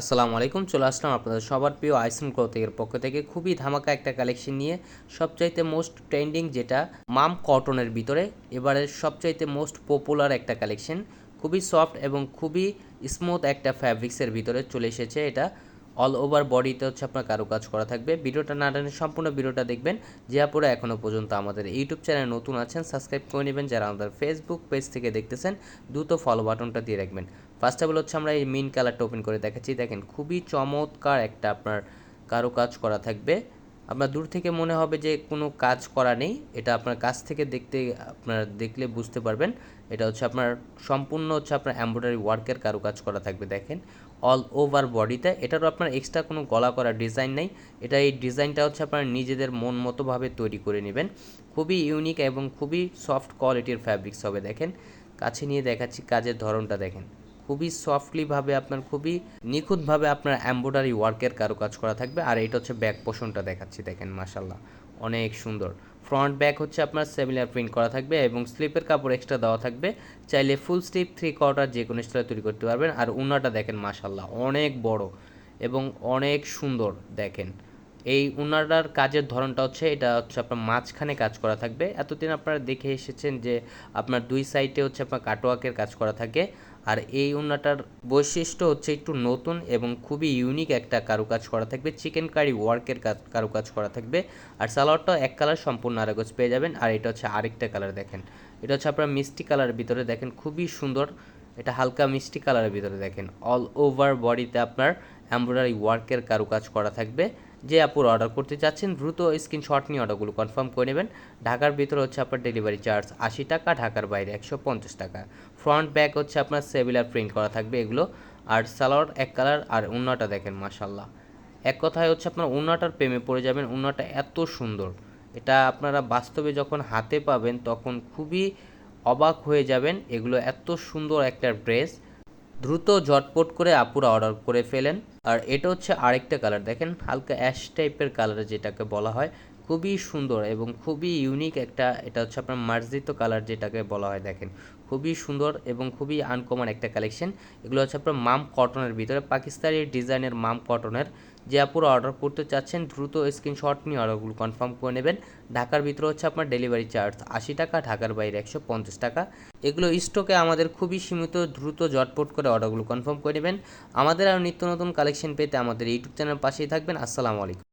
আসসালামু আলাইকুম, চলে আসলাম আপনাদের সবার প্রিয় আইসন ক্লথের পক্ষ থেকে। খুবই ধামাকা একটা কালেকশন নিয়ে সবচাইতে মোস্ট ট্রেন্ডিং যেটা মাম কটনের ভিতরে এবারের সবচাইতে মোস্ট পপুলার একটা কালেকশন। খুবই সফট এবং খুবই স্মুথ একটা ফ্যাব্রিক্সের ভিতরে চলে এসেছে এটা। অল ওভার বডিতে হচ্ছে আপনার কারও কাজ করা থাকবে। ভিডিওটা না টানে সম্পূর্ণ ভিডিওটা দেখবেন। যে আপুরা এখনও পর্যন্ত আমাদের ইউটিউব চ্যানেল নতুন আছেন সাবস্ক্রাইব করে নেবেন। যারা আমাদের ফেসবুক পেজ থেকে দেখতেছেন, দ্রুত ফলো বাটনটা দিয়ে রাখবেন। ফার্স্ট অফ অল হচ্ছে আমরা এই মিন কালারটা ওপেন করে দেখাচ্ছি। দেখেন খুবই চমৎকার একটা আপনার কারও কাজ করা থাকবে। আপনার দূর থেকে মনে হবে যে কোনো কাজ করা নেই, এটা আপনার কাছ থেকে দেখতে, আপনার দেখলে বুঝতে পারবেন। এটা হচ্ছে আপনার সম্পূর্ণ হচ্ছে আপনার এমব্রয়ডারি ওয়ার্কের কারুকাজ করা থাকবে, দেখেন। অল ওভার বডিতে এটারও আপনার এক্সট্রা কোনো গলা করা ডিজাইন নেই। এটা এই ডিজাইনটা হচ্ছে আপনার নিজেদের মন মতোভাবে তৈরি করে নেবেন। খুবই ইউনিক এবং খুবই সফট কোয়ালিটির ফ্যাব্রিক্স হবে, দেখেন। কাছে নিয়ে দেখাচ্ছি, কাজের ধরনটা দেখেন। খুবই সফটলিভাবে আপনার, খুবই নিখুঁতভাবে আপনার এম্ব্রয়ডারি ওয়ার্কের কারুকাজ করা থাকবে। আর এটা হচ্ছে ব্যাক পোষণটা দেখাচ্ছি, দেখেন মাসাল্লাহ অনেক সুন্দর। ফ্রন্ট ব্যাক হচ্ছে আপনার সেমিলার প্রিন্ট করা থাকবে এবং স্লিপের কাপড় এক্সট্রা দেওয়া থাকবে। চাইলে ফুল স্লিপ থ্রি কোয়ার্টার যে কোনো স্টাইলে তৈরি করতে পারবেন। আর উনাটা দেখেন মাসাল্লাহ অনেক বড় এবং অনেক সুন্দর, দেখেন। এই উনাটার কাজের ধরনটা হচ্ছে, এটা হচ্ছে আপনার মাঝখানে কাজ করা থাকবে। এতদিন আপনারা দেখে এসেছেন যে আপনার দুই সাইডে হচ্ছে আপনার কাটওয়ার্কের কাজ করা থাকে। আর এই উন্নাটার বৈশিষ্ট্য হচ্ছে একটু নতুন এবং খুবই ইউনিক একটা কারুকাজ করা থাকবে। চিকেন কারি ওয়ার্কের কাজ, কারুকাজ করা থাকবে। আর সালোয়ারটা এক কালার সম্পূর্ণ আরেকজ পেয়ে যাবেন। আর এটা হচ্ছে আরেকটা কালার দেখেন। এটা হচ্ছে আপনার মিষ্টি কালারের ভিতরে দেখেন, খুবই সুন্দর। এটা হালকা মিষ্টি কালারের ভিতরে দেখেন। অল ওভার বডিতে আপনার এমব্রয়ডারি ওয়ার্কের কারুকাজ করা থাকবে। যে আপুর অর্ডার করতে চাচ্ছেন দ্রুত স্ক্রিনশট নিয়ে অর্ডারগুলো কনফার্ম করে নেবেন। ঢাকার ভিতরে হচ্ছে আপনার ডেলিভারি চার্জ আশি টাকা, ঢাকার বাইরে একশো পঞ্চাশ টাকা। ফ্রন্ট ব্যাক হচ্ছে আপনার সেভিলার প্রিন্ট করা থাকবে এগুলো। আর সালোয়ার এক কালার আর উন্নাটা দেখেন মাসাল্লাহ এক কথায় হচ্ছে আপনার উন্নাটার প্রেমে পড়ে যাবেন উন্নাটা এত সুন্দর। এটা আপনারা বাস্তবে যখন হাতে পাবেন, তখন খুবই অবাক হয়ে যাবেন, এগুলো এত সুন্দর একটা ড্রেস দ্রুত ঝটপট করে আপুরা অর্ডার করে ফেলেন। আর এটা হচ্ছে আরেকটা কালার দেখেন, হালকা অ্যাশ টাইপের কালার যেটাকে বলা হয়, খুবই সুন্দর এবং খুবই ইউনিক একটা, এটা হচ্ছে আপনার মার্জিত কালার যেটাকে বলা হয়, দেখেন। খুবই সুন্দর এবং খুবই আনকমন একটা কালেকশন এগুলো হচ্ছে আপনার মাম কটনের ভিতরে। পাকিস্তানি ডিজাইনের মাম কটনের যে আপুরা অর্ডার করতে চাচ্ছেন, দ্রুত স্ক্রিনশট নিয়ে অর্ডারগুলো কনফার্ম করে নেবেন। ঢাকার ভিতরে হচ্ছে আপনার ডেলিভারি চার্জ আশি টাকা, ঢাকার বাইরে একশো পঞ্চাশ টাকা। এগুলো স্টকে আমাদের খুবই সীমিত, দ্রুত, জটপট করে অর্ডারগুলো কনফার্ম করে নেবেন। আমাদের আর নিত্য নতুন কালেকশন পেতে আমাদের ইউটিউব চ্যানেল পাশেই থাকবেন। আসসালামু আলাইকুম।